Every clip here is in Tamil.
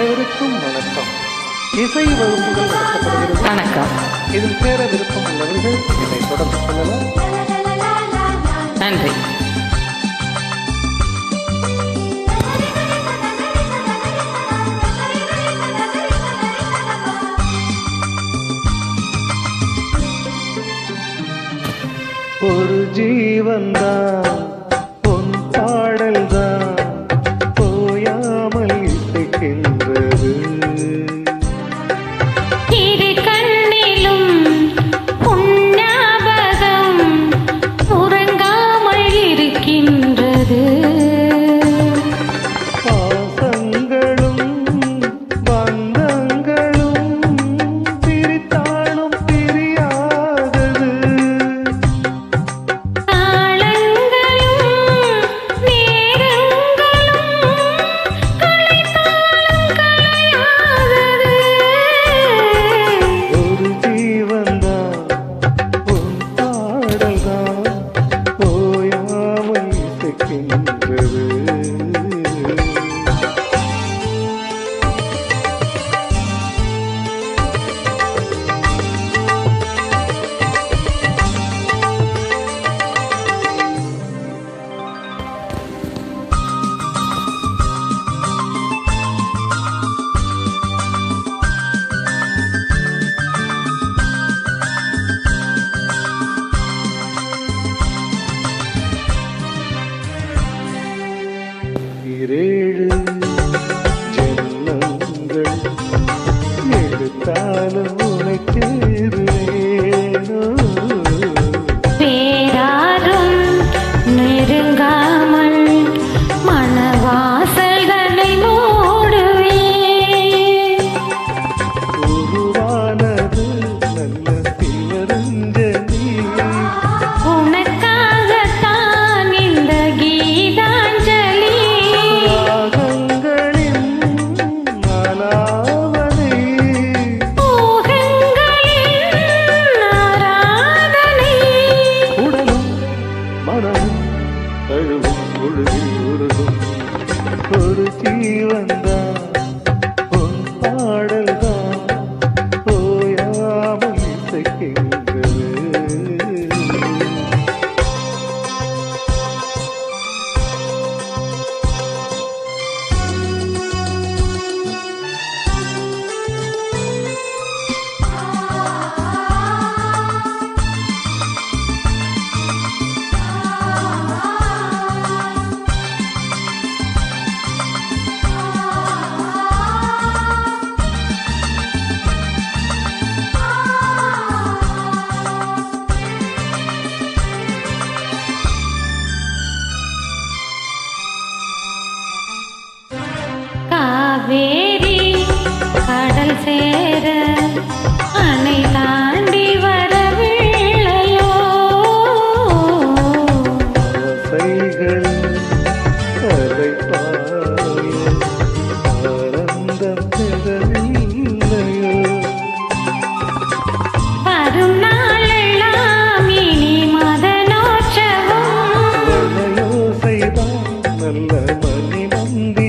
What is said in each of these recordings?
அனைவருக்கும் வணக்கம். இசை வகுப்புகள் நடத்தப்படுகிறது. வணக்கம். இதில் பேர விருப்பம் உள்ளவர்கள் என்னை தொடர்பு கொள்ளலாம். நன்றி. ஒரு ஜீவன்தான். king, baby. எடுத்தாலும் உனக்கு Lord. சேர அணை தாண்டி வரவில்லையோ ஆசைகள் அதை ஆனந்த பெறவில்லையோ நல்ல மணி வந்த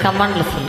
come and listen.